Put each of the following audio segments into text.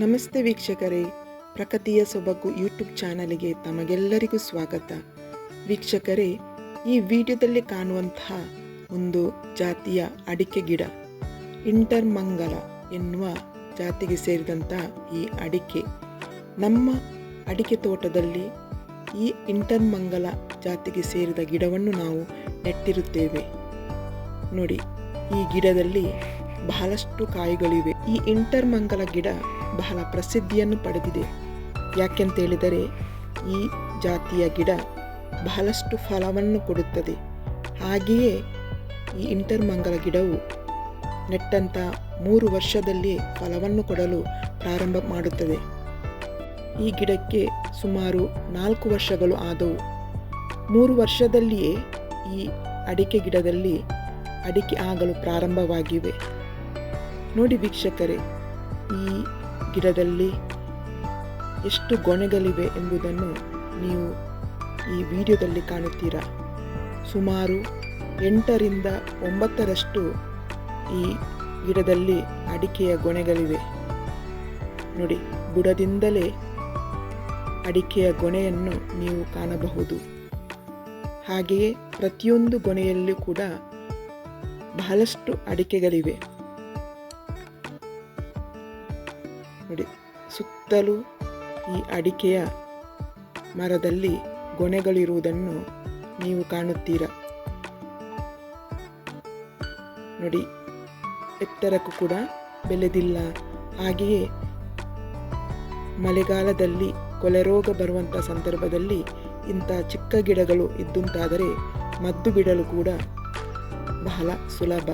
ನಮಸ್ತೆ ವೀಕ್ಷಕರೇ. ಪ್ರಕೃತಿಯ ಸೊಬಗು ಯೂಟ್ಯೂಬ್ ಚಾನಲಿಗೆ ತಮಗೆಲ್ಲರಿಗೂ ಸ್ವಾಗತ. ವೀಕ್ಷಕರೇ, ಈ ವಿಡಿಯೋದಲ್ಲಿ ಕಾಣುವಂತಹ ಒಂದು ಜಾತಿಯ ಅಡಿಕೆ ಗಿಡ ಇಂಟರ್ ಮಂಗಲ ಎನ್ನುವ ಜಾತಿಗೆ ಸೇರಿದಂತಹ ಈ ಅಡಿಕೆ. ನಮ್ಮ ಅಡಿಕೆ ತೋಟದಲ್ಲಿ ಈ ಇಂಟರ್ ಮಂಗಲ ಜಾತಿಗೆ ಸೇರಿದ ಗಿಡವನ್ನು ನಾವು ನೆಟ್ಟಿರುತ್ತೇವೆ. ನೋಡಿ, ಈ ಗಿಡದಲ್ಲಿ ಬಹಳಷ್ಟು ಕಾಯಿಗಳಿವೆ. ಈ ಇಂಟರ್ ಮಂಗಲ ಗಿಡ ಬಹಳ ಪ್ರಸಿದ್ಧಿಯನ್ನು ಪಡೆದಿದೆ. ಯಾಕೆಂತೇಳಿದರೆ, ಈ ಜಾತಿಯ ಗಿಡ ಬಹಳಷ್ಟು ಫಲವನ್ನು ಕೊಡುತ್ತದೆ. ಹಾಗೆಯೇ ಈ ಇಂಟರ್ಮಂಗಲ ಗಿಡವು ನೆಟ್ಟಂಥ ಮೂರು ವರ್ಷದಲ್ಲಿ ಫಲವನ್ನು ಕೊಡಲು ಪ್ರಾರಂಭ ಮಾಡುತ್ತದೆ. ಈ ಗಿಡಕ್ಕೆ ಸುಮಾರು ನಾಲ್ಕು ವರ್ಷಗಳು ಆದವು. ಮೂರು ವರ್ಷದಲ್ಲಿಯೇ ಈ ಅಡಿಕೆ ಗಿಡದಲ್ಲಿ ಅಡಿಕೆ ಆಗಲು ಪ್ರಾರಂಭವಾಗಿವೆ. ನೋಡಿ ವೀಕ್ಷಕರೇ, ಈ ಗಿಡದಲ್ಲಿ ಎಷ್ಟು ಗೊನೆಗಳಿವೆ ಎಂಬುದನ್ನು ನೀವು ಈ ವಿಡಿಯೋದಲ್ಲಿ ಕಾಣುತ್ತೀರಾ. ಸುಮಾರು ಎಂಟರಿಂದ ಒಂಬತ್ತರಷ್ಟು ಈ ಗಿಡದಲ್ಲಿ ಅಡಿಕೆಯ ಗೊನೆಗಳಿವೆ. ನೋಡಿ, ಬುಡದಿಂದಲೇ ಅಡಿಕೆಯ ಗೊನೆಯನ್ನು ನೀವು ಕಾಣಬಹುದು. ಹಾಗೆಯೇ ಪ್ರತಿಯೊಂದು ಗೊನೆಯಲ್ಲೂ ಕೂಡ ಬಹಳಷ್ಟು ಅಡಿಕೆಗಳಿವೆ. ನೋಡಿ. ಸುತ್ತಲೂ ಈ ಅಡಿಕೆಯ ಮರದಲ್ಲಿ ಗೊನೆಗಳಿರುವುದನ್ನು ನೀವು ಕಾಣುತ್ತೀರಾ? ನೋಡಿ, ಎತ್ತರಕ್ಕೂ ಕೂಡ ಬೆಳೆದಿಲ್ಲ. ಹಾಗೆಯೇ ಮಳೆಗಾಲದಲ್ಲಿ ಕೊಲೆರೋಗ ಬರುವಂಥ ಸಂದರ್ಭದಲ್ಲಿ ಇಂಥ ಚಿಕ್ಕ ಗಿಡಗಳು ಇದ್ದುಂತಾದರೆ ಮದ್ದು ಬಿಡಲು ಕೂಡ ಬಹಳ ಸುಲಭ.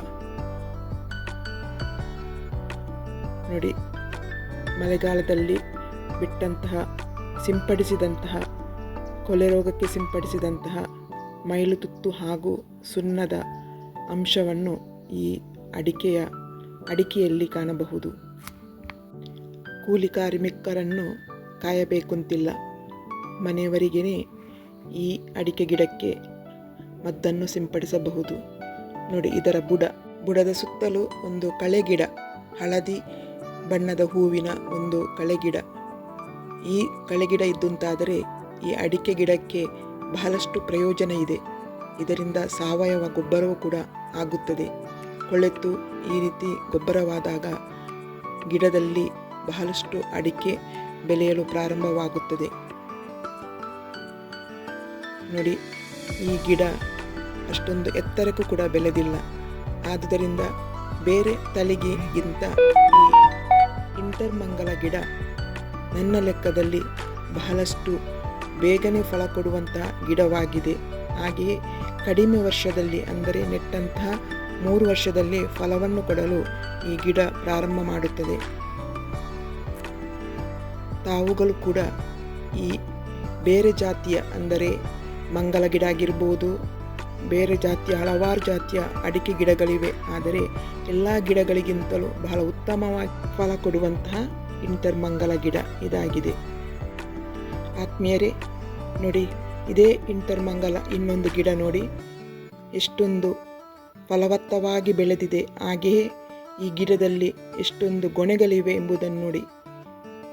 ನೋಡಿ ಮಳೆಗಾಲದಲ್ಲಿ ಬಿಟ್ಟಂತಹ, ಸಿಂಪಡಿಸಿದಂತಹ, ಕೊಲೆ ರೋಗಕ್ಕೆ ಸಿಂಪಡಿಸಿದಂತಹ ಮೈಲು ತುತ್ತು ಹಾಗೂ ಸುಣ್ಣದ ಅಂಶವನ್ನು ಈ ಅಡಿಕೆಯ ಅಡಿಕೆಯಲ್ಲಿ ಕಾಣಬಹುದು. ಕೂಲಿ ಕಾರ್ಮಿಕರನ್ನು ಕಾಯಬೇಕಂತಿಲ್ಲ. ಮನೆಯವರಿಗೇ ಈ ಅಡಿಕೆ ಗಿಡಕ್ಕೆ ಮದ್ದನ್ನು ಸಿಂಪಡಿಸಬಹುದು. ನೋಡಿ, ಇದರ ಬುಡ, ಬುಡದ ಸುತ್ತಲೂ ಒಂದು ಕಳೆ ಗಿಡ, ಹಳದಿ ಬಣ್ಣದ ಹೂವಿನ ಒಂದು ಕಳೆಗಿಡ. ಈ ಕಳೆಗಿಡ ಇದ್ದುಂತಾದರೆ ಈ ಅಡಿಕೆ ಗಿಡಕ್ಕೆ ಬಹಳಷ್ಟು ಪ್ರಯೋಜನ ಇದೆ. ಇದರಿಂದ ಸಾವಯವ ಗೊಬ್ಬರವೂ ಕೂಡ ಆಗುತ್ತದೆ. ಕೊಳೆತು ಈ ರೀತಿ ಗೊಬ್ಬರವಾದಾಗ ಗಿಡದಲ್ಲಿ ಬಹಳಷ್ಟು ಅಡಿಕೆ ಬೆಳೆಯಲು ಪ್ರಾರಂಭವಾಗುತ್ತದೆ. ನೋಡಿ, ಈ ಗಿಡ ಅಷ್ಟೊಂದು ಎತ್ತರಕ್ಕೂ ಕೂಡ ಬೆಳೆದಿಲ್ಲ. ಆದುದರಿಂದ ಬೇರೆ ತಳಿಗಿಂತ ಈ ಇಂಟರ್ಮಂಗಲ ಗಿಡ. ನನ್ನ ಲೆಕ್ಕದಲ್ಲಿ ಬಹಳಷ್ಟು ಬೇಗನೆ ಫಲ ಕೊಡುವಂತಹ ಗಿಡವಾಗಿದೆ. ಹಾಗೆಯೇ ಕಡಿಮೆ ವರ್ಷದಲ್ಲಿ ಅಂದರೆ ನೆಟ್ಟಂತಹ ಮೂರು ವರ್ಷದಲ್ಲಿ ಫಲವನ್ನು ಕೊಡಲು ಈ ಗಿಡ ಪ್ರಾರಂಭ ಮಾಡುತ್ತದೆ. ತಾವುಗಳು ಕೂಡ ಈ ಬೇರೆ ಜಾತಿಯ ಅಂದರೆ ಮಂಗಲ ಗಿಡ ಆಗಿರ್ಬೋದು ಬೇರೆ ಜಾತಿಯ, ಹಲವಾರು ಜಾತಿಯ ಅಡಿಕೆ ಗಿಡಗಳಿವೆ. ಆದರೆ ಎಲ್ಲ ಗಿಡಗಳಿಗಿಂತಲೂ ಬಹಳ ಉತ್ತಮವಾಗಿ ಫಲ ಕೊಡುವಂತಹ ಇಂಟರ್ಮಂಗಲ ಗಿಡ ಇದಾಗಿದೆ. ಆತ್ಮೀಯರೇ, ನೋಡಿ, ಇದೇ ಇಂಟರ್ಮಂಗಲ ಇನ್ನೊಂದು ಗಿಡ ನೋಡಿ. ಎಷ್ಟೊಂದು ಫಲವತ್ತವಾಗಿ ಬೆಳೆದಿದೆ. ಹಾಗೆಯೇ ಈ ಗಿಡದಲ್ಲಿ ಎಷ್ಟೊಂದು ಗೊನೆಗಳಿವೆ ಎಂಬುದನ್ನು ನೋಡಿ.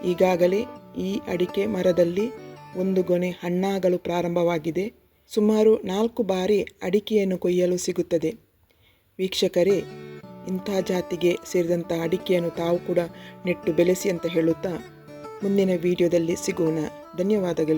ಈಗಾಗಲೇ ಈ ಅಡಿಕೆ ಮರದಲ್ಲಿ ಒಂದು ಗೊನೆ ಹಣ್ಣಾಗಲು ಪ್ರಾರಂಭವಾಗಿದೆ. ಸುಮಾರು ನಾಲ್ಕು ಬಾರಿ ಅಡಿಕೆಯನ್ನು ಕೊಯ್ಯಲು ಸಿಗುತ್ತದೆ. ವೀಕ್ಷಕರೇ, ಇಂಥ ಜಾತಿಗೆ ಸೇರಿದಂಥ ಅಡಿಕೆಯನ್ನು ತಾವು ಕೂಡ ನೆಟ್ಟು ಬೆಳೆಸಿ ಅಂತ ಹೇಳುತ್ತಾ ಮುಂದಿನ ವಿಡಿಯೋದಲ್ಲಿ ಸಿಗೋಣ. ಧನ್ಯವಾದಗಳು.